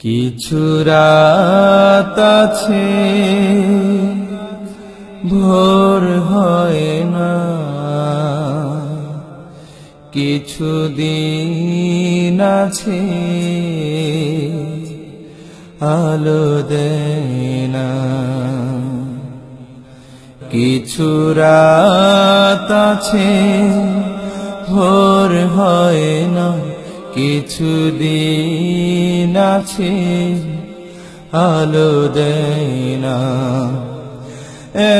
কিছু রাত আছে, ভোর হয় না। কিছু দিন আছে, আলো দেয় না। কিছু রাত আছে, ভোর হয় না। কিছু দিন আছে, আলো দেয় না।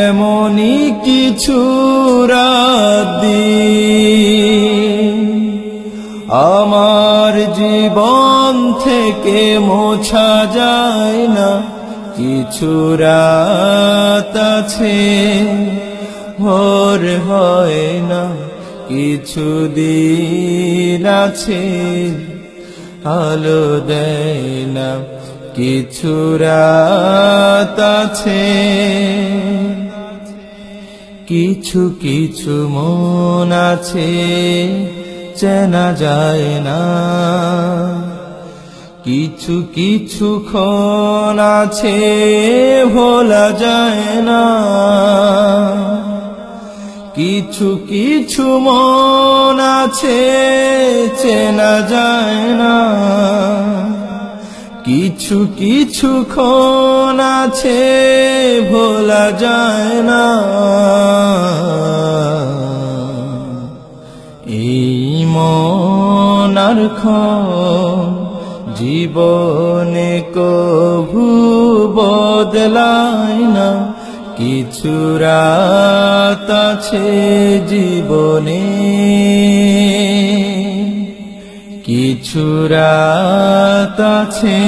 এমনই কিছু রাত দিন। আমার জীবন থেকে মোছা যায় না, কিছু রাত আছে, ভোর হয় না। কিছু দিন আছে, আলো দেয় না, কিছু রাত আছে। কিছু কিছু মন আছে, চেনা যায় না। কিছু কিছু ক্ষণ আছে, ভোলা যায় না। কিছু কিছু মন আছে, চেনা যায় না। কিছু কিছু ক্ষণ আছে, ভোলা যায় না। এই মনার জীবনে কভু বদলায় না। কিছু রাত আছে জীবনে। কিছু রাত আছে,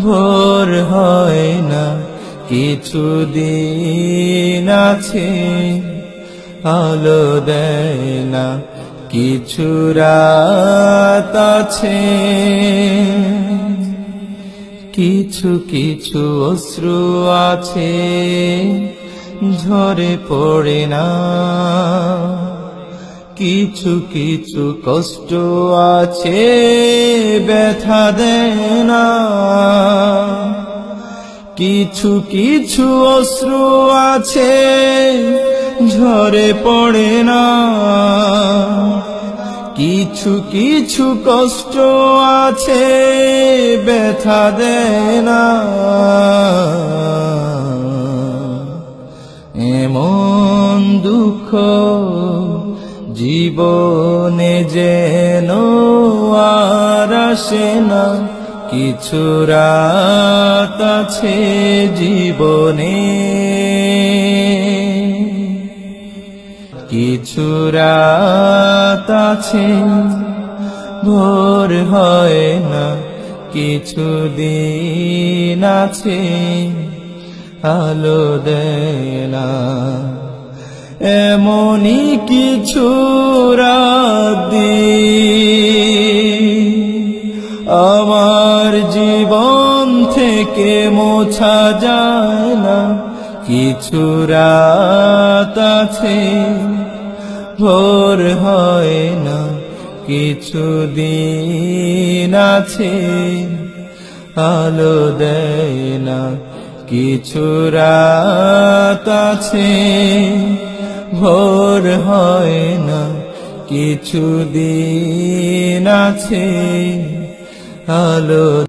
ভোর হয় না। কিছু দিন আছে, আলো দেয় না। কিছু রাত আছে কিছু কিছু অশ্রু আছে, ঝরে পড়ে না। কিছু কিছু কষ্ট আছে, ব্যথা দেয় না। কিছু কিছু অশ্রু আছে, ঝরে পড়ে না। কিছু কিছু কষ্ট আছে, ব্যথা দেয় না। এমন দুঃখ জীবনে যেন আর আসে না। কিছু রাত আছে জীবনে। কিছু রাত আছে, ভোর হয় না, কিছু দিন আছে, আলো দেয় না। এমনই কিছু রাত দিন, আমার জীবন থেকে মোছা যায় না। কিছু রাত আছে, ভোর হয় না, কিছু দিন আছে, আলো দেয় না, কিছু রাত আছে, ভোর হয় না, কিছু দিন আছে, আলো